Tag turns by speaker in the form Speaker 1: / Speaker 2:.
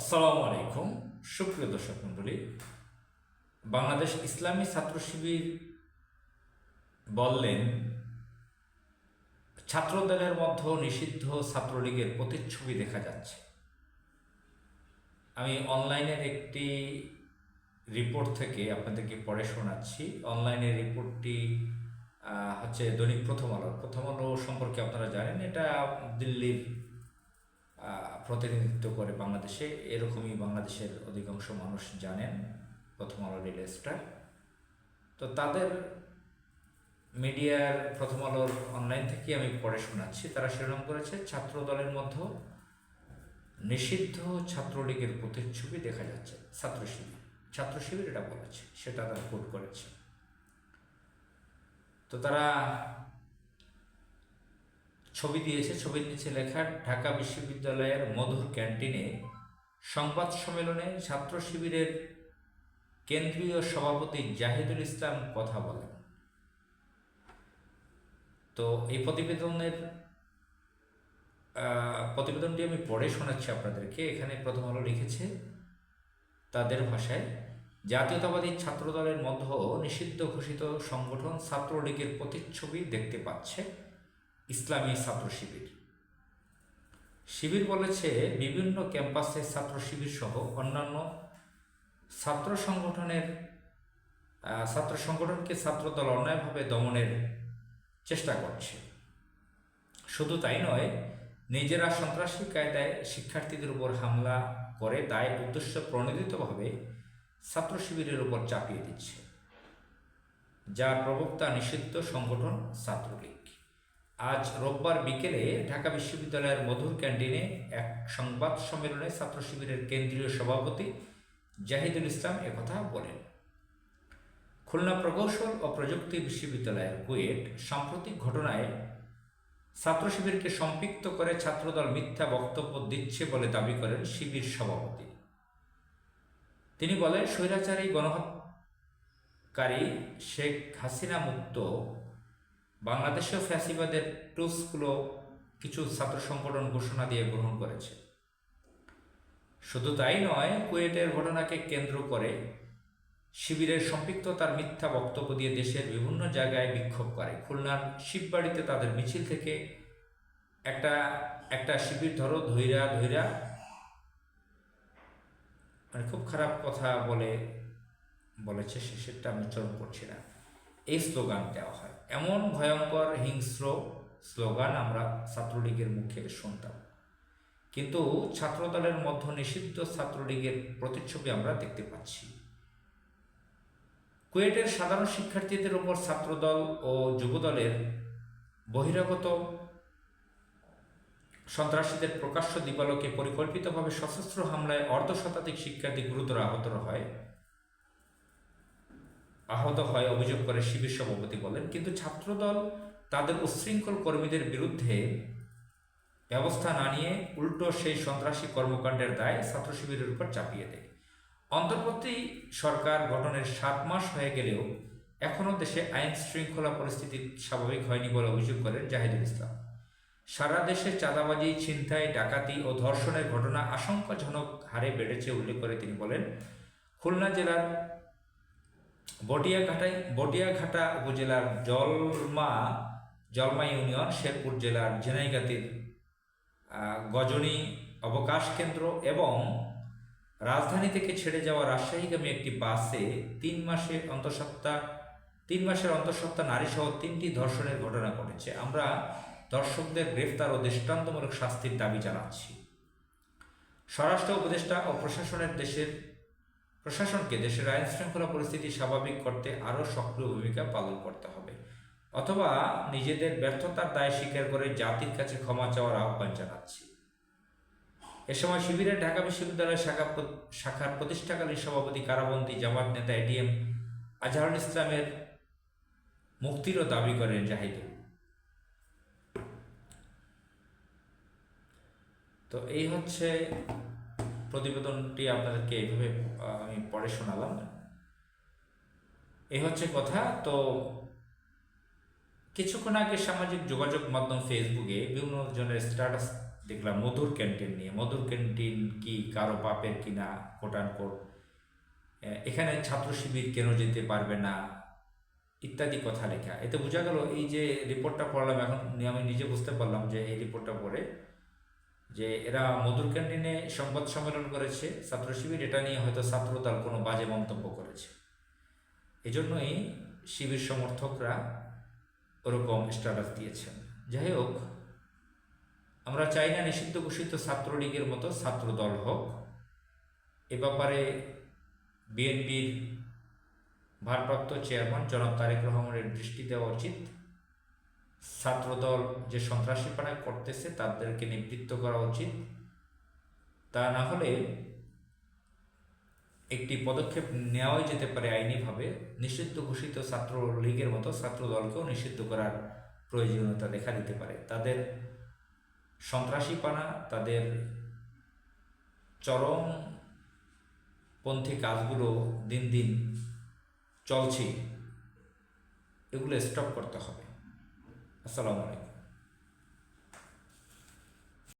Speaker 1: আসসালামু আলাইকুম। সুপ্রিয় দর্শক মণ্ডলী, বাংলাদেশ ইসলামী ছাত্র শিবির বললেন, ছাত্রদলের মধ্যে নিষিদ্ধ ছাত্রলীগের প্রতিচ্ছবি দেখা যাচ্ছে। আমি অনলাইনের একটি রিপোর্ট থেকে আপনাদেরকে পড়ে শোনাচ্ছি। অনলাইনের রিপোর্টটি হচ্ছে দৈনিক প্রথম আলো প্রথম আলো সম্পর্কে আপনারা জানেন, এটা দিল্লির প্রতিনিধিত্ব করে বাংলাদেশে। এরকমই বাংলাদেশের অধিকাংশ মানুষ জানেন প্রথম আলো রিলে স্টার তো তাদের মিডিয়ার প্রথম আলোর অনলাইন থেকে আমি পড়ে শোনাচ্ছি। তারা শিরোনাম করেছে ছাত্র দলের মধ্যে নিষিদ্ধ ছাত্রলীগের প্রতিচ্ছবি দেখা যাচ্ছে। ছাত্র শিবির ছাত্র শিবির এটা বলেছে, সেটা তারা কোট করেছে। তো তারা ছবি দিয়েছে। ছবির নিচে লেখা, ঢাকা বিশ্ববিদ্যালয়ের মধুর ক্যান্টিনে সংবাদ সম্মেলনে ছাত্র শিবিরের কেন্দ্রীয় সভাপতি জাহিদুল ইসলাম কথা বলেন। তো এই প্রতিবেদনের প্রতিবেদনটি আমি পড়ে শোনাচ্ছি আপনাদেরকে। এখানে প্রথম আলো লিখেছে তাদের ভাষায়, জাতীয়তাবাদী ছাত্রদলের মধ্যে নিষিদ্ধ ঘোষিত সংগঠন ছাত্রলীগের প্রতিচ্ছবি দেখতে পাচ্ছে। ইসলামী ছাত্র শিবির শিবির বলেছে, বিভিন্ন ক্যাম্পাসে ছাত্র শিবির সহ অন্যান্য ছাত্র সংগঠনের ছাত্র সংগঠনকে ছাত্রদল অন্যায়ভাবে দমনের চেষ্টা করছে। শুধু তাই নয়, নিজেরা সন্ত্রাসী কায়দায় শিক্ষার্থীদের উপর হামলা করে তাই উদ্দেশ্য প্রণোদিতভাবে ছাত্র শিবিরের উপর চাপিয়ে দিচ্ছে। যার প্রবক্তা নিষিদ্ধ সংগঠন ছাত্রলীগ। আজ রোববার বিকেলে ঢাকা বিশ্ববিদ্যালয়ের মধুর ক্যান্টিনে এক সংবাদ সম্মেলনে ছাত্র শিবিরের কেন্দ্রীয় সভাপতি জাহিদুল ইসলাম একথা বলেন। খুলনা প্রকৌশল ও প্রযুক্তি বিশ্ববিদ্যালয়ের কুয়েট সাম্প্রতিক ঘটনায় ছাত্র শিবিরকে সম্পৃক্ত করে ছাত্রদল মিথ্যা বক্তব্য দিচ্ছে বলে দাবি করেন শিবির সভাপতি। তিনি বলেন, স্বৈরাচারী গণহত্যাকারী শেখ হাসিনা মুক্ত বাংলাদেশেও ফ্যাসিবাদের টুসগুলো কিছু ছাত্র সংগঠন ঘোষণা দিয়ে গ্রহণ করেছে। শুধু তাই নয়, কুয়েটের ঘটনাকে কেন্দ্র করে শিবিরের সম্পৃক্ততার মিথ্যা বক্তব্য দিয়ে দেশের বিভিন্ন জায়গায় বিক্ষোভ করে। খুলনার শিববাড়িতে তাদের মিছিল থেকে একটা একটা শিবির ধরো, ধৈরা ধৈরা মানে খুব খারাপ কথা বলে, বলেছে শেষেরটা আমি চরম করছি না। এই স্লোগান দেওয়া হয়। এমন ভয়ঙ্কর হিংস্র স্লোগান আমরা ছাত্রলীগের মুখে শুনতাম। কিন্তু ছাত্রদলের মধ্যে নিষিদ্ধ ছাত্রলীগের প্রতিচ্ছবি আমরা দেখতে পাচ্ছি। কুয়েটের সাধারণ শিক্ষার্থীদের উপর ছাত্রদল ও যুবদলের বহিরাগত সন্ত্রাসীদের প্রকাশ্য দিবালোকে পরিকল্পিতভাবে সশস্ত্র হামলায় অর্ধ শতাধিক শিক্ষার্থী গুরুতর আহত হয়। আহত হয় অভিযোগ করে শিবির সভাপতি বলেন, কিন্তু ছাত্রদল তাদের উচ্ছৃঙ্খল কর্মীদের বিরুদ্ধে ব্যবস্থা না নিয়ে উল্টো সেই সন্ত্রাসী কর্মকাণ্ডের দায় ছাত্র শিবিরের উপর চাপিয়ে দেয়। অন্তর্বর্তী সরকার গঠনের সাত মাস হয়ে গেলেও এখনও দেশে আইন শৃঙ্খলা পরিস্থিতি স্বাভাবিক হয়নি বলে অভিযোগ করেন জাহিদুল ইসলাম। সারা দেশে চাঁদাবাজি, ছিনতাই, ডাকাতি ও ধর্ষণের ঘটনা আশঙ্কাজনক হারে বেড়েছে উল্লেখ করে তিনি বলেন, খুলনা জেলার বটিয়াঘাটায় বটিয়াঘাটা উপজেলার জলমা জলমা ইউনিয়ন, শেরপুর জেলার ঝেনাইগাতির গজনী অবকাশ কেন্দ্র এবং রাজধানী থেকে ছেড়ে যাওয়া রাজশাহীগামী একটি বাসে তিন মাসে অন্তঃসত্ত্বা, তিন মাসের অন্তঃসত্ত্বা নারীসহ তিনটি ধর্ষণের ঘটনা ঘটেছে। আমরা দর্শকদের গ্রেফতার ও দৃষ্টান্তমূলক শাস্তির দাবি জানাচ্ছি। স্বরাষ্ট্র উপদেষ্টা ও প্রশাসনের দেশের প্রশাসনকে দেশের আইন শৃঙ্খলা পরিস্থিতি স্বাভাবিক করতে আরও সক্রিয় ভূমিকা পালন করতে হবে। অথবা নিজেদের ব্যর্থতার দায় স্বীকার করে জাতির কাছে ক্ষমা চাওয়ার আহ্বান জানাচ্ছি। এ সময় শিবিরের ঢাকা বিশ্ববিদ্যালয়ের শাখা শাখার প্রতিষ্ঠাকালীন সভাপতি কারাবন্দী জামাত নেতা এডিএম আজহারুল ইসলামের মুক্তিরও দাবি করেন জাহিদুল। তো এই হচ্ছে প্রতিবেদনটি আপনাদেরকে এইভাবে আমি পরে শোনালাম। এই হচ্ছে কথা। তো কিছুক্ষণ আগে সামাজিক যোগাযোগ মাধ্যম ফেসবুকে বিভিন্ন জনের স্ট্যাটাস দেখলাম, মধুর ক্যান্টিন নিয়ে। মধুর ক্যান্টিন কি কারও পাপের কিনা কোটান কোট এখানে ছাত্র শিবির কেন যেতে পারবে না, ইত্যাদি কথা লেখা। এতে বোঝা গেল, এই যে রিপোর্টটা পড়লাম, এখন আমি নিজে বুঝতে পারলাম যে এই রিপোর্টটা পড়ে যে এরা মধুর ক্যান্টিনে সংবাদ সম্মেলন করেছে, ছাত্র শিবির, এটা নিয়ে হয়তো ছাত্রদল কোনো বাজে মন্তব্য করেছে। এজন্যই শিবির সমর্থকরা ওরকম স্ট্যাটাস দিয়েছেন। যাই হোক, আমরা চাই না নিষিদ্ধ ঘোষিত ছাত্রলীগের মতো ছাত্রদল হোক। এ ব্যাপারে বিএনপির ভারপ্রাপ্ত চেয়ারম্যান জনাব তারেক রহমানের দৃষ্টি দেওয়া উচিত। ছাত্রদল যে সন্ত্রাসীপানা করতেছে, তাদেরকে নিবৃত্ত করা উচিত। তা না হলে একটি পদক্ষেপ নেওয়াই যেতে পারে আইনিভাবে। নিষিদ্ধ ঘোষিত ছাত্র লীগের মতো ছাত্র দলকেও নিষিদ্ধ করার প্রয়োজনীয়তা দেখা দিতে পারে। তাদের সন্ত্রাসীপানা তাদের চরমপন্থী কাজগুলো দিন দিন চলছে এগুলো স্টপ করতে হবে। আসসালামু আলাইকুম।